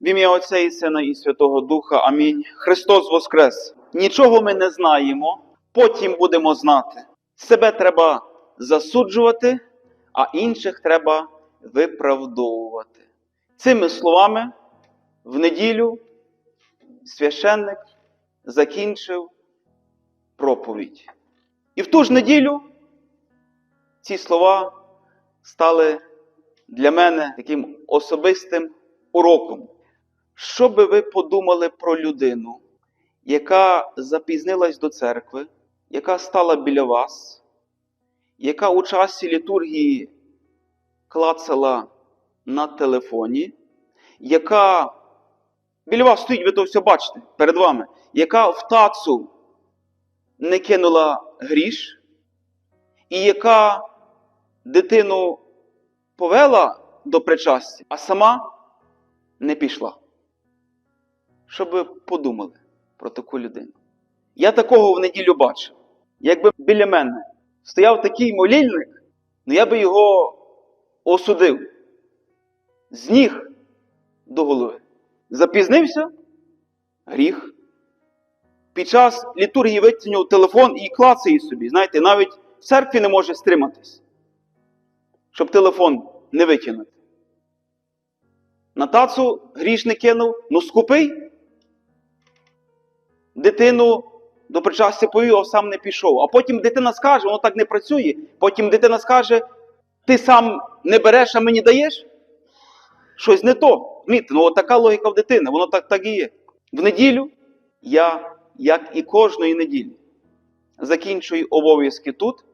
В ім'я Отця і Сина і Святого Духа. Амінь. Христос Воскрес. Нічого ми не знаємо, потім будемо знати. Себе треба засуджувати, а інших треба виправдовувати. Цими словами в неділю священник закінчив проповідь. І в ту ж неділю ці слова стали для мене таким особистим уроком. Що би ви подумали про людину, яка запізнилась до церкви, яка стала біля вас, яка у часі літургії клацала на телефоні, яка біля вас стоїть, ви то все бачите перед вами, яка в тацу не кинула гріш, і яка дитину повела до причастя, а сама не пішла. Щоб ви подумали про таку людину. Я такого в неділю бачив. Якби біля мене стояв такий молільник, ну я би його осудив з ніг до голови. Запізнився гріх. Під час літургії витягнув телефон і клацає собі. Знаєте, навіть в церкві не може стриматись, щоб телефон не витягнути. На тацу гріш не кинув, ну скупий. Дитину до причастя повів, а сам не пішов. А потім дитина скаже, воно так не працює. Потім дитина скаже, ти сам не береш, а мені даєш? Щось не то. Міте, ну така логіка в дитини, воно так, так і є. В неділю я, як і кожної неділі, закінчую обов'язки тут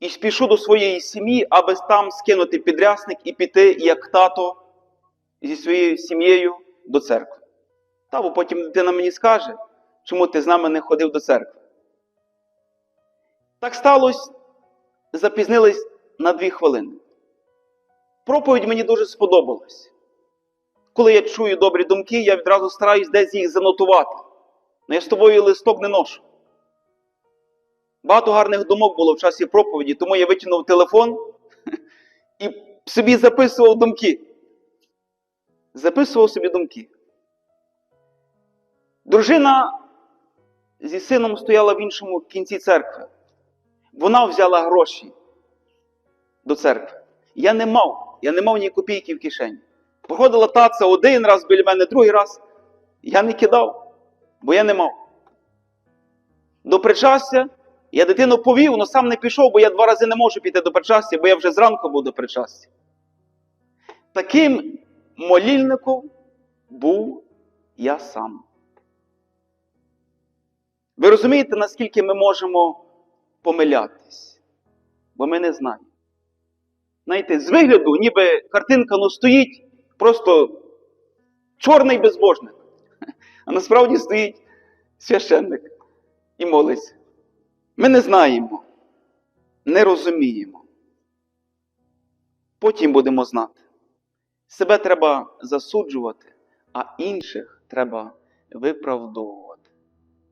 і спішу до своєї сім'ї, аби там скинути підрясник і піти, як тато, зі своєю сім'єю до церкви. Та, бо потім дитина мені скаже, чому ти з нами не ходив до церкви. Так сталося, запізнились на дві хвилини. Проповідь мені дуже сподобалась. Коли я чую добрі думки, я відразу стараюсь десь їх занотувати. Ну я з тобою листок не ношу. Багато гарних думок було в часі проповіді, тому я витягнув телефон і собі записував думки. Записував собі думки. Дружина зі сином стояла в іншому кінці церкви. Вона взяла гроші до церкви. Я не мав, я не мав ні копійки в кишені. Проходила таця один раз біля мене, другий раз. Я не кидав, бо я не мав. До причастя я дитину повів, але сам не пішов, бо я два рази не можу піти до причастя, бо я вже зранку був до причастя. Таким молільником був я сам. Ви розумієте, наскільки ми можемо помилятись? Бо ми не знаємо. Знаєте, з вигляду, ніби картинка ну, стоїть просто чорний безбожник. А насправді стоїть священник і молиться. Ми не знаємо, не розуміємо. Потім будемо знати. Себе треба засуджувати, а інших треба виправдовувати.